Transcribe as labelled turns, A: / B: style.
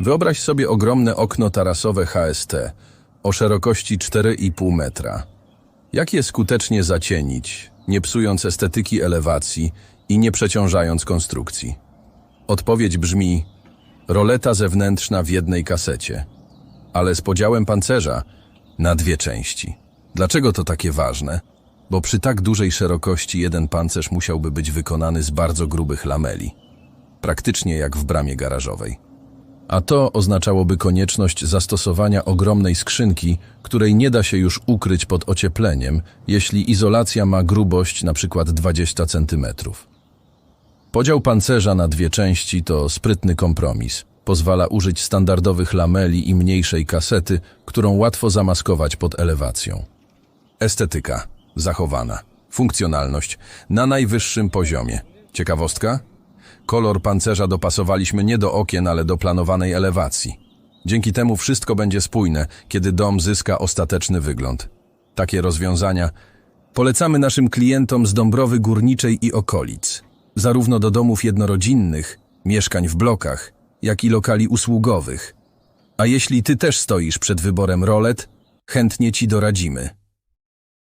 A: Wyobraź sobie ogromne okno tarasowe HST o szerokości 4,5 metra. Jak je skutecznie zacienić, nie psując estetyki elewacji i nie przeciążając konstrukcji? Odpowiedź brzmi roleta zewnętrzna w jednej kasecie, ale z podziałem pancerza na dwie części. Dlaczego to takie ważne? Bo przy tak dużej szerokości jeden pancerz musiałby być wykonany z bardzo grubych lameli, praktycznie jak w bramie garażowej. A to oznaczałoby konieczność zastosowania ogromnej skrzynki, której nie da się już ukryć pod ociepleniem, jeśli izolacja ma grubość np. 20 cm. Podział pancerza na dwie części to sprytny kompromis. Pozwala użyć standardowych lameli i mniejszej kasety, którą łatwo zamaskować pod elewacją. Estetyka zachowana. Funkcjonalność na najwyższym poziomie. Ciekawostka? Kolor pancerza dopasowaliśmy nie do okien, ale do planowanej elewacji. Dzięki temu wszystko będzie spójne, kiedy dom zyska ostateczny wygląd. Takie rozwiązania polecamy naszym klientom z Dąbrowy Górniczej i okolic, zarówno do domów jednorodzinnych, mieszkań w blokach, jak i lokali usługowych. A jeśli ty też stoisz przed wyborem rolet, chętnie ci doradzimy.